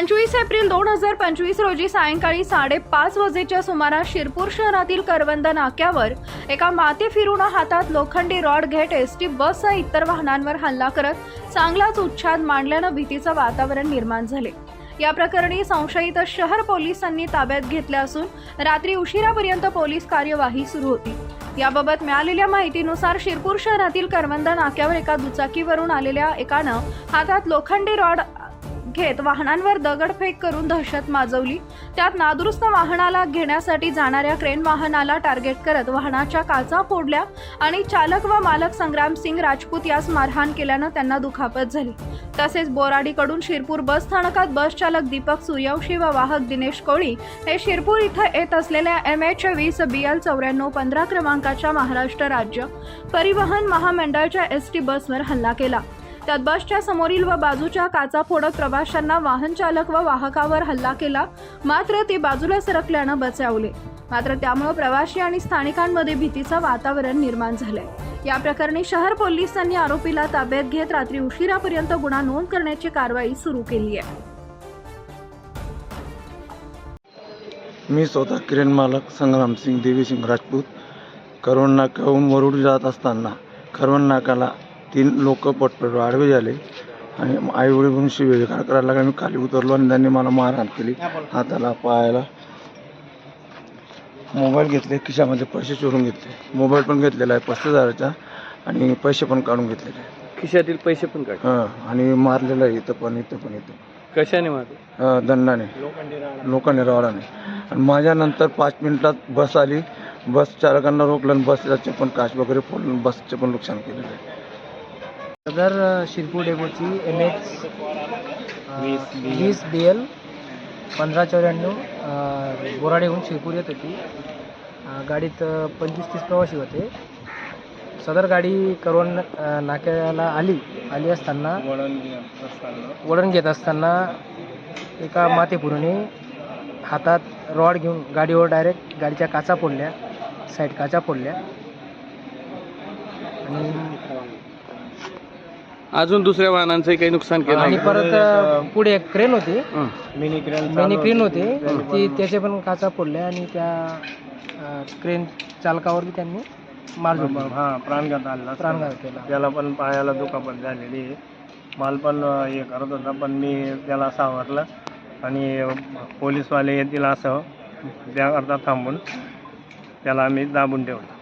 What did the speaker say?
पंचवीस एप्रिल दोन हजार पंचवीस रोजी सायंकाळी साडेपाच वाजेच्या सुमारास शिरपूर शहरातील करवंद नाक्यावर एका माते फिरून हातात लोखंडी रॉड घेत एस टी बससह इतर वाहनांवर हल्ला करत चांगलाच उच्छाद मांडल्यानं भीतीचं वातावरण निर्माण झाले. या प्रकरणी संशयित शहर पोलिसांनी ताब्यात घेतले असून रात्री उशिरापर्यंत पोलीस कार्यवाही सुरू होती. याबाबत मिळालेल्या माहितीनुसार शिरपूर शहरातील करवंद नाक्यावर एका दुचाकीवरून आलेल्या एकानं हातात लोखंडी रॉड घेत वाहनांवर दगडफेक करून दहशत माजवली. त्यात नादुरुस्त वाहनाला घेण्यासाठी जाणाऱ्या क्रेन वाहनाला टार्गेट करत वाहनाच्या काचा फोडल्या आणि चालक व मालक संग्राम सिंग राजपूत यास मारहाण केल्यानं त्यांना दुखापत झाली. तसेच बोराडीकडून शिरपूर बस स्थानकात बस चालक दीपक सूर्यवंशी व वाहक दिनेश कोळी हे शिरपूर इथं येत असलेल्या एम एच वीस बी एल चौऱ्याण्णव पंधरा क्रमांकाच्या महाराष्ट्र राज्य परिवहन महामंडळाच्या एस टी बसवर हल्ला केला. त्यात बसच्या समोरील व बाजूच्या काचा फोडत प्रवाशांना वाहन चालक व वाहकावर हल्ला केला. मात्र ते बाजूला सरकल्यानं बचावले. मात्र त्यामुळे प्रवासी आणि स्थानिकांमध्ये भीतीचं वातावरण निर्माण झालंय. या प्रकरणी शहर पोलिसांनी आरोपीला ताब्यात घेत रात्री उशिरापर्यंत गुन्हा नोंद करण्याची कारवाई सुरू केली आहे. मी स्वतः किरण मालक संग्रामसिंग देवीसिंग राजपूत. करवण नाक्याहून वरुड जात असताना करवण नाकाला तीन लोक पटपट आडवे झाले. आणि आई वडील म्हणून शिवेकार करायला लागले. मी खाली उतरलो आणि त्यांनी मला मारहाण केली. हाताला पायाला. मोबाईल घेतले खिशामध्ये पैसे चोरून घेतले. मोबाईल पण घेतलेला आहे पस्तीस हजाराचा. आणि पैसे पण काढून घेतलेले खिशातील पैसे पण काढ हां आणि मारलेलं आहे इथं पण इथं पण इथं कशाने मारले? अं, दंडाने. लोकांनी रवाडाने. आणि माझ्यानंतर पाच मिनिटात बस आली. बस चालकांना रोखलं आणि बसचे पण काच वगैरे फोडून बसचे पण नुकसान केलेलं आहे. सदर शिरपूर डेपोची एम एच वीस बी एल पंधरा चौऱ्याण्णव बोराडेहून शिरपूर येत होती. गाडीत पंचवीस तीस प्रवासी होते. सदर गाडी अ, नाक्याला आली आली असताना वळण घेत असताना. एका मातेपुरुने हातात रॉड घेऊन गाडीवर डायरेक्ट गाडीच्या काचा फोडल्या साईड काचा फोडल्या. आणि अजून दुसऱ्या वाहनांचं काही नुकसान केलं आणि आहे? परत अ, पुढे एक क्रेन होती. हं. मिनी क्रेन होती. ती त्याचे पण काचा फोडल्या आणि त्या क्रेन चालकावर बी त्यांनी मार झोडला. हा प्राणघात आला प्राणघात केला. त्याला पण पायाला दुखापत झालेली. आहे माल पण अं, हे करत होता पण मी त्याला सावरलं आणि पोलीसवाले येतील असं. त्याकरता थांबून त्याला आम्ही दाबून ठेवलं.